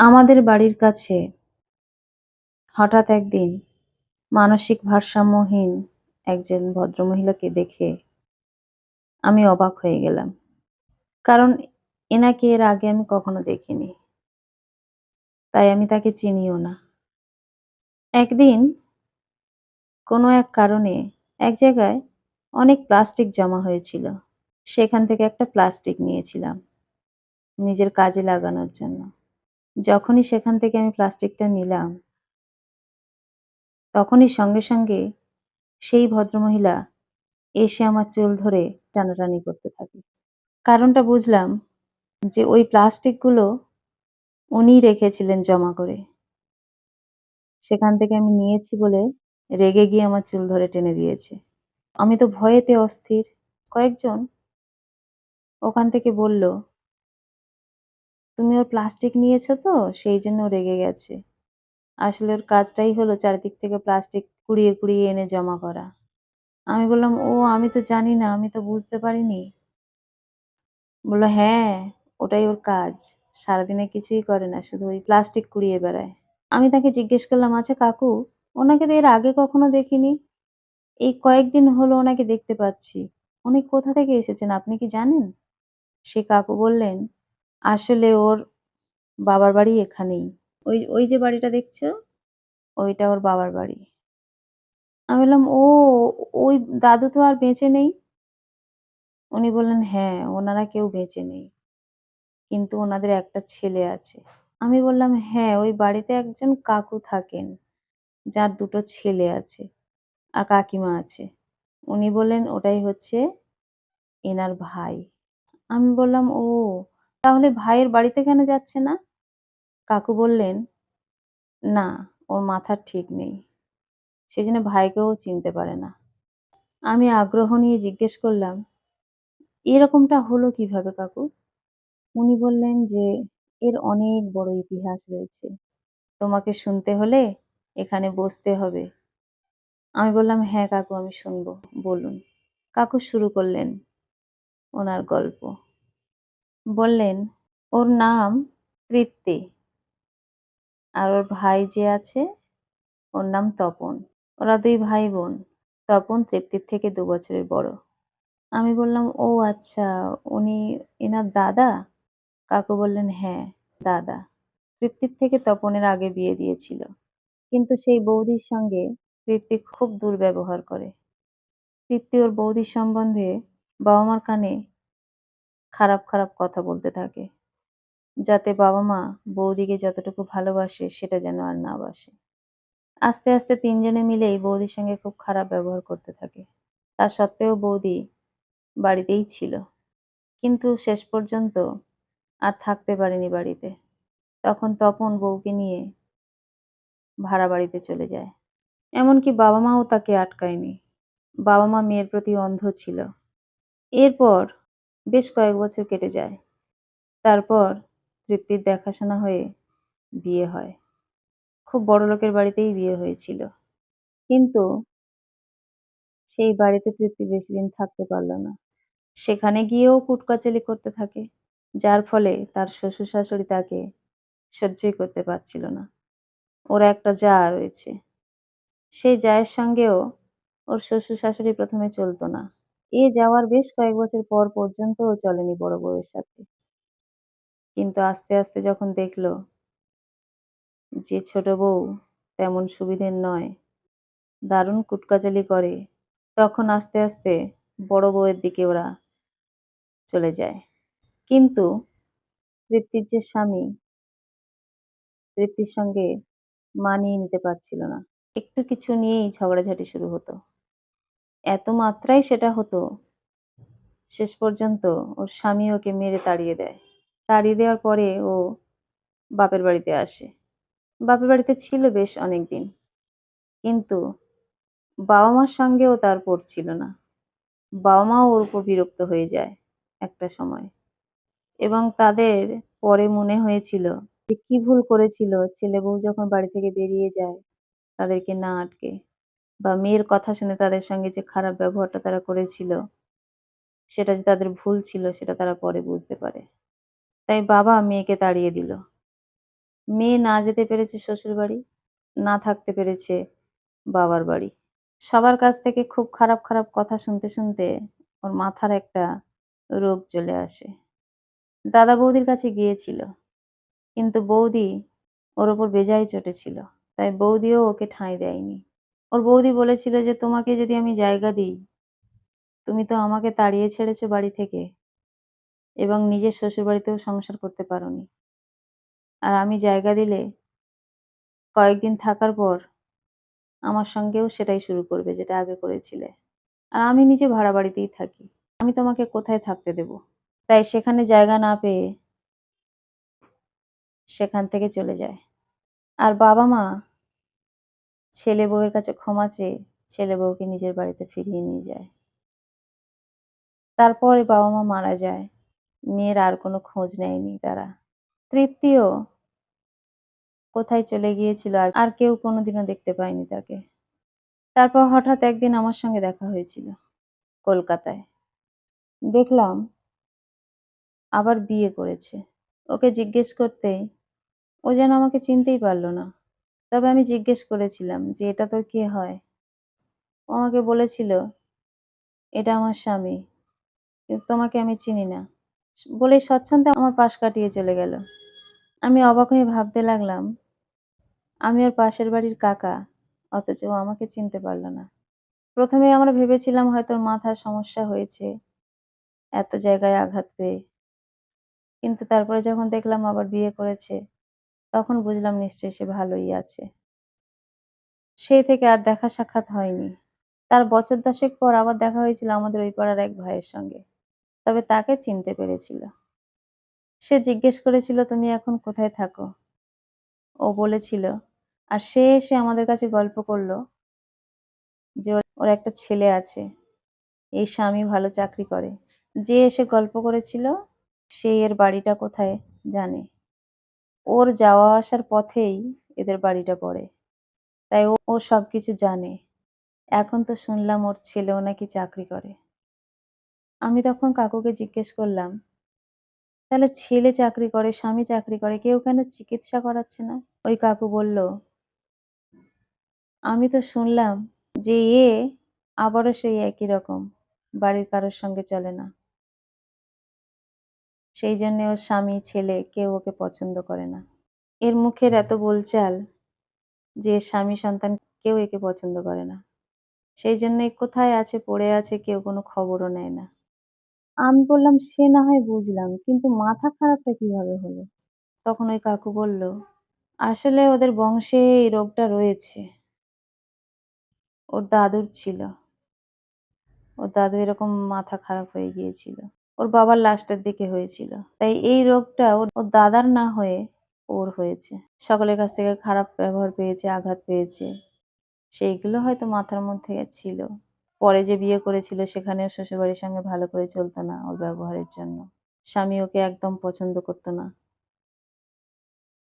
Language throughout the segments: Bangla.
আমাদের বাড়ির কাছে। হঠাৎ একদিন মানসিক ভারসাম্যহীন একজন ভদ্রমহিলাকে দেখে আমি অবাক হয়ে গেলাম। কারণ এনাকে এর আগে আমি কখনো দেখিনি। তাই আমি তাকে চিনিও না। একদিন কোনো এক কারণে এক জায়গায় অনেক প্লাস্টিক জমা হয়েছিল। সেখান থেকে একটা প্লাস্টিক নিয়েছিলাম নিজের কাজে লাগানোর জন্য। যখনই সেখান থেকে আমি প্লাস্টিকটা নিলাম, তখনই সঙ্গে সঙ্গে সেই ভদ্রমহিলা এসে আমার চুল ধরে টানাটানি করতে থাকে। কারণটা বুঝলাম যে ওই প্লাস্টিকগুলো উনিই রেখেছিলেন জমা করে। সেখান থেকে আমি নিয়েছি বলে রেগে গিয়ে আমার চুল ধরে টেনে দিয়েছে। আমি তো ভয়েতে অস্থির। কয়েকজন ওখান থেকে বলল তুমি ওর প্লাস্টিক নিয়েছো তো, সেই জন্য রেগে গেছে। আসলে ওর কাজটাই হলো চারিদিক থেকে প্লাস্টিক কুড়িয়ে কুড়িয়ে এনে জমা করা। আমি বললাম, ও, আমি তো জানি না, আমি তো বুঝতে পারিনি। বলল হ্যাঁ ওটাই ওর কাজ। সারাদিনে কিছুই করে না, শুধু ওই প্লাস্টিক কুড়িয়ে বেড়ায়। আমি তাকে জিজ্ঞেস করলাম আচ্ছা কাকু, ওনাকে তো এর আগে কখনো দেখিনি? এই কয়েকদিন হলো ওনাকে দেখতে পাচ্ছি। উনি কোথা থেকে এসেছেন আপনি কি জানেন? সে কাকু বললেন আসলে ওর বাবার বাড়ি এখানেই। ওই ওই যে বাড়িটা দেখছ? ওইটা ওর বাবার বাড়ি। আমি বললাম, ও, ওই দাদু তো আর বেঁচে নেই? উনি বললেন হ্যাঁ ওনারা কেউ বেঁচে নেই, কিন্তু ওনাদের একটা ছেলে আছে। আমি বললাম হ্যাঁ ওই বাড়িতে একজন কাকু থাকেন, যার দুটো ছেলে আছে আর কাকিমা আছে। উনি বললেন, ওটাই হচ্ছে এনার ভাই। আমি বললাম, ও তাহলে ভাইয়ের বাড়িতে কেন যাচ্ছে না? কাকু বললেন, না, ওর মাথার ঠিক নেই। সেই জন্য ভাইকেও চিনতে পারে না। আমি আগ্রহ নিয়ে জিজ্ঞেস করলাম, এরকমটা হলো কীভাবে কাকু? উনি বললেন যে, এর অনেক বড় ইতিহাস রয়েছে। তোমাকে শুনতে হলে এখানে বসতে হবে। আমি বললাম হ্যাঁ কাকু, আমি শুনব। বলুন। কাকু শুরু করলেন ওনার গল্প। বললেন, ওর নাম তৃপ্তি আর ওর ভাই যে আছে, ওর নাম তপন। ওরা দুই ভাই বোন তপন তৃপ্তির থেকে দু বছরের বড়। আমি বললাম, ও আচ্ছা উনি এনার দাদা? কাকু বললেন হ্যাঁ দাদা। তৃপ্তির থেকে তপনের আগে বিয়ে দিয়েছিল। কিন্তু সেই বৌদির সঙ্গে তৃপ্তি খুব দুর্ব্যবহার করে। তৃপ্তি ওর বৌদির সম্বন্ধে বাবা মার কানে খারাপ খারাপ কথা বলতে থাকে। যাতে বাবা মা বৌদিকে যতটুকু ভালোবাসে, সেটা যেন আর না বাসে। আস্তে আস্তে তিনজনে মিলেই বৌদির সঙ্গে খুব খারাপ ব্যবহার করতে থাকে। তা সত্ত্বেও বৌদি বাড়িতেই ছিল। কিন্তু শেষ পর্যন্ত আর থাকতে পারেনি বাড়িতে। তখন তপন বউকে নিয়ে ভাড়া বাড়িতে চলে যায়। এমনকি বাবা মাও তাকে আটকায়নি। বাবা মা মেয়ের প্রতি অন্ধ ছিল। এরপর বেশ কয়েক বছর কেটে যায়। তারপর তৃপ্তির দেখাশোনা হয়ে বিয়ে হয়। খুব বড় লোকের বাড়িতেই বিয়ে হয়েছিল। কিন্তু সেই বাড়িতে তৃপ্তি বেশি দিন থাকতে পারল না। সেখানে গিয়েও কুটকাচালি করতে থাকে, যার ফলে তার শ্বশুর শাশুড়ি তাকে সহ্যই করতে পারছিল না। ওর একটা যা রয়েছে। সেই জায়ের সঙ্গেও ওর শ্বশুর শাশুড়ি প্রথমে চলতো না। এ যাওয়ার বেশ কয়েক বছর পর পর্যন্তও চলেনি বড় বউয়ের সাথে। কিন্তু আস্তে আস্তে যখন দেখল যে ছোট বউ তেমন সুবিধের নয়, দারুণ কুটকাচালি করে, তখন আস্তে আস্তে বড় বউয়ের দিকে ওরা চলে যায়। কিন্তু তৃপ্তির যে স্বামী, তৃপ্তির সঙ্গে মানিয়ে নিতে পারছিল না। একটু কিছু নিয়েই ঝগড়াঝাটি শুরু হতো। এত মাত্রায় সেটা হতো। শেষ পর্যন্ত ওর স্বামী ওকে মেরে তাড়িয়ে দেয়। তাড়িয়ে দেওয়ার পরে ও বাপের বাড়িতে আসে। বাপের বাড়িতে ছিল বেশ অনেক দিন কিন্তু বাবা মার সঙ্গেও তার পড়ছিল না। বাবা মাও ওর উপর বিরক্ত হয়ে যায় একটা সময়। এবং তাদের পরে মনে হয়েছিল যে, কি ভুল করেছিল? ছেলে বউ যখন বাড়ি থেকে বেরিয়ে যায়, তাদেরকে না আটকে বা মেয়ের কথা শুনে তাদের সঙ্গে যে খারাপ ব্যবহারটা তারা করেছিল সেটা যে তাদের ভুল ছিল সেটা তারা পরে বুঝতে পারে তাই বাবা মেয়েকে তাড়িয়ে দিল মেয়ে না যেতে পেরেছে শ্বশুরবাড়ি, না থাকতে পেরেছে বাবার বাড়ি। সবার কাছ থেকে খুব খারাপ, খারাপ কথা শুনতে, শুনতে ওর মাথার একটা রোগ চলে আসে। দাদা বৌদির কাছে গিয়েছিল। কিন্তু বৌদি ওর ওপর বেজায় চটেছিল। তাই বৌদিও ওকে ঠাঁই দেয়নি। ওর বৌদি বলেছিল যে, "তোমাকে যদি আমি জায়গা দিই, তুমি তো আমাকে তাড়িয়ে ছেড়েছো বাড়ি থেকে এবং নিজের শ্বশুরবাড়িতেও সংসার করতে পারোনি। আর আমি জায়গা দিলে কয়েকদিন থাকার পর আমার সঙ্গেও সেটাই শুরু করবে যেটা আগে করেছিলে। আর আমি নিজে ভাড়া বাড়িতেই থাকি। আমি তোমাকে কোথায় থাকতে দেব?" তাই সেখানে জায়গা না পেয়ে সেখান থেকে চলে যায়। আর বাবা-মা ছেলে বউয়ের কাছে ক্ষমা চেয়ে ছেলে বউকে নিজের বাড়িতে ফিরিয়ে নিয়ে যায়। তারপরে বাবা-মা মারা যায়। মেয়ের আর কোনো খোঁজ নেয়নি তারা। তৃপ্তিও কোথায় চলে গিয়েছিল আর আর কেউ কোনোদিনও দেখতে পায়নি তাকে। তারপর হঠাৎ একদিন আমার সঙ্গে দেখা হয়েছিল কলকাতায়। দেখলাম আবার বিয়ে করেছে। ওকে জিজ্ঞেস করতেই ও যেন আমাকে চিনতেই পারল না। তবে আমি জিজ্ঞেস করেছিলাম যে, "এটা তোর কে হয়?" ও আমাকে বলেছিল, "এটা আমার স্বামী। কিন্তু তোমাকে আমি চিনি না।" বলে স্বচ্ছন্দে আমার পাশ কাটিয়ে চলে গেল। আমি অবাক হয়ে ভাবতে লাগলাম, আমি ওর পাশের বাড়ির কাকা, অথচ ও আমাকে চিনতে পারল না। প্রথমে আমরা ভেবেছিলাম হয়তো মাথার সমস্যা হয়েছে, এত জায়গায় আঘাত পেয়ে। কিন্তু তারপরে যখন দেখলাম আবার বিয়ে করেছে, তখন বুঝলাম নিশ্চয়ই সে ভালোই আছে। সেই থেকে আর দেখা সাক্ষাৎ হয়নি। তার বছর দশেক পর আবার দেখা হয়েছিল আমাদের ওই পাড়ার এক ভাইয়ের সঙ্গে। তবে তাকে চিনতে পেরেছিল। সে জিজ্ঞেস করেছিল, "তুমি এখন কোথায় থাকো?" ও বলেছিল আর সে এসে আমাদের কাছে গল্প করল যে ওর একটা ছেলে আছে। এই স্বামী ভালো চাকরি করে। যে এসে গল্প করেছিল সে এর বাড়িটা কোথায় জানে। ওর যাওয়া আসার পথেই এদের বাড়িটা পড়ে। তাই ও ও সবকিছু জানে। এখন তো শুনলাম ওর ছেলেও নাকি চাকরি করে। আমি তখন কাকুকে জিজ্ঞেস করলাম, "তাহলে ছেলে চাকরি করে, স্বামী চাকরি করে, কেউ কেন চিকিৎসা করাচ্ছে না?" ওই কাকু বলল, "আমি তো শুনলাম যে এ আবারও সেই একই রকম, বাড়ির কারোর সঙ্গে চলে না। সেই জন্যে ওর স্বামী, ছেলে কেউ ওকে পছন্দ করে না। এর মুখের এত বোলচাল যে স্বামী সন্তান কেউ একে পছন্দ করে না। সেই জন্যে কোথায় আছে পড়ে আছে কেউ কোনো খবরও নেয় না।" আমি বললাম, "সে না হয় বুঝলাম, কিন্তু মাথা খারাপটা কীভাবে হলো?" তখন ওই কাকু বলল, "আসলে ওদের বংশে এই রোগটা রয়েছে। ওর দাদুর ছিল। ওর দাদু এরকম মাথা খারাপ হয়ে গিয়েছিল। ওর বাবার লাস্টের দিকে হয়েছিল। তাই এই রোগটা ওর দাদার না হয়ে ওর হয়েছে। সকলের কাছ থেকে খারাপ ব্যবহার পেয়েছে, আঘাত পেয়েছে। সেইগুলো হয়তো মাথার মধ্যে ছিল। পরে যে বিয়ে করেছিল সেখানেও শ্বশুরবাড়ির সঙ্গে ভালো করে চলতো না ওর ব্যবহারের জন্য। স্বামী ওকে একদম পছন্দ করত না।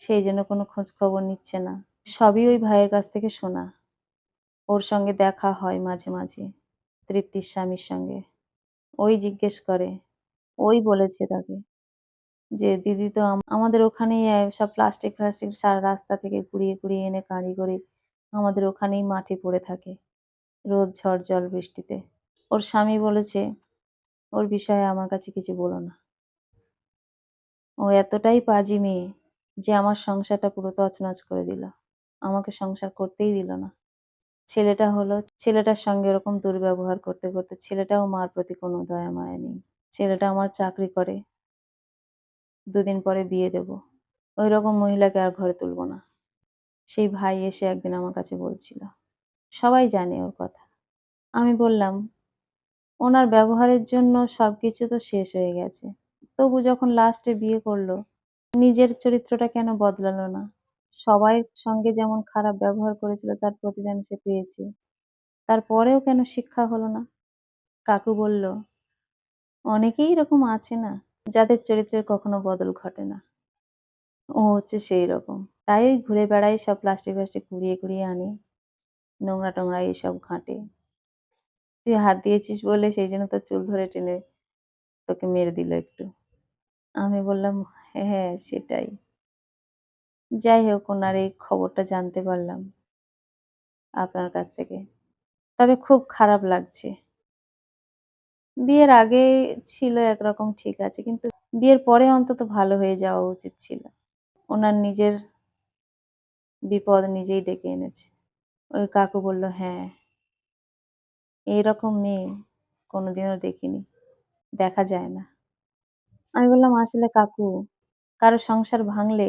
সেই জন্য কোনো খোঁজ খবর নিচ্ছে না। সবই ওই ভাইয়ের কাছ থেকে শোনা। ওর সঙ্গে দেখা হয় মাঝে, মাঝে তৃপ্তির স্বামীর সঙ্গে। ওই জিজ্ঞেস করে, ওই বলেছে তাকে যে, "দিদি তো আমাদের ওখানেই সব প্লাস্টিক ফ্লাস্টিক সা রাস্তা থেকে কুড়িয়ে, কুড়িয়ে এনে গাড়ি করে আমাদের ওখানেই মাঠে পড়ে থাকে। রোদ, ঝড়, জল বৃষ্টিতে।" ওর স্বামী বলেছে, "ওর বিষয়ে আমার কাছে কিছু বলো না। ও এতটাই পাজি মেয়ে যে আমার সংসারটা পুরো তছনছ করে দিল। আমাকে সংসার করতেই দিল না। ছেলেটা হলো, ছেলেটার সঙ্গে ওরকম দুর্ব্যবহার করতে, করতে ছেলেটাও মার প্রতি কোনো দয়া মায়া নেই। ছেলেটা আমার চাকরি করে। দুদিন পরে বিয়ে দেব। ওইরকম মহিলাকে আর ঘরে তুলব না।" সেই ভাই এসে একদিন আমার কাছে বলছিল। সবাই জানে ওর কথা। আমি বললাম, "ওনার ব্যবহারের জন্য সবকিছু তো শেষ হয়ে গেছে। তবু যখন লাস্টে বিয়ে করল নিজের চরিত্রটা কেন বদলালো না? সবাই সঙ্গে যেমন খারাপ ব্যবহার করেছিল তার প্রতিদান সে পেয়েছে। তারপরেও কেন শিক্ষা হলো না?" কাকু বলল, "অনেকেই এরকম আছে না, যাদের চরিত্রের কখনো বদল ঘটে না। ও হচ্ছে সেই রকম। তাই ওই ঘুরে বেড়ায় সব প্লাস্টিক ফ্লাস্টিক কুড়িয়ে, কুড়িয়ে আনে। নোংরা টোংরা এইসব ঘাঁটে। তুই হাত দিয়েছিস বলে সেই জন্য তোর চুল ধরে টেনে তোকে মেরে দিল একটু।" আমি বললাম, "হ্যাঁ, সেটাই।" যাই হোক ওনার এই খবরটা জানতে পারলাম আপনার কাছ থেকে। তবে খুব খারাপ লাগছে। বিয়ের আগে ছিল একরকম ঠিক আছে। কিন্তু বিয়ের পরে অন্তত ভালো হয়ে যাওয়া উচিত ছিল। ওনার নিজের বিপদ নিজেই ডেকে এনেছে। ওই কাকু বলল, "হ্যাঁ, এইরকম মেয়ে কোনোদিনও দেখিনি। দেখা যায় না।" আমি বললাম, "আসলে কাকু, কারও সংসার ভাঙলে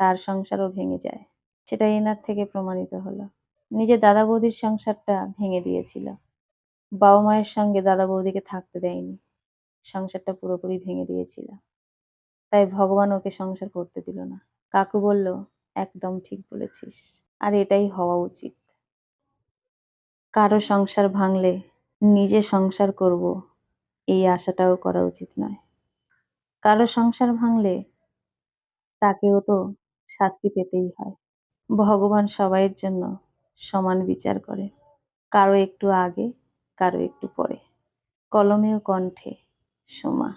তার সংসারও ভেঙে যায়। সেটা এনার থেকে প্রমাণিত হলো। নিজের দাদা বৌদির সংসারটা ভেঙে দিয়েছিল। বাবা-মায়ের সঙ্গে দাদা বৌদিকে থাকতে দেয়নি। সংসারটা পুরোপুরি ভেঙে দিয়েছিল। তাই ভগবান ওকে সংসার করতে দিল না।" কাকু বলল, "একদম ঠিক বলেছিস। আর এটাই হওয়া উচিত। কারও সংসার ভাঙলে নিজে সংসার করব এই আশাটাও করা উচিত নয়। কারও সংসার ভাঙলে তাকেও তো শাস্তি পেতেই হয়। ভগবান সবাইয়ের জন্য সমান বিচার করে। কারও একটু আগে, কারও একটু পরে। কলমে ও কণ্ঠে সোমা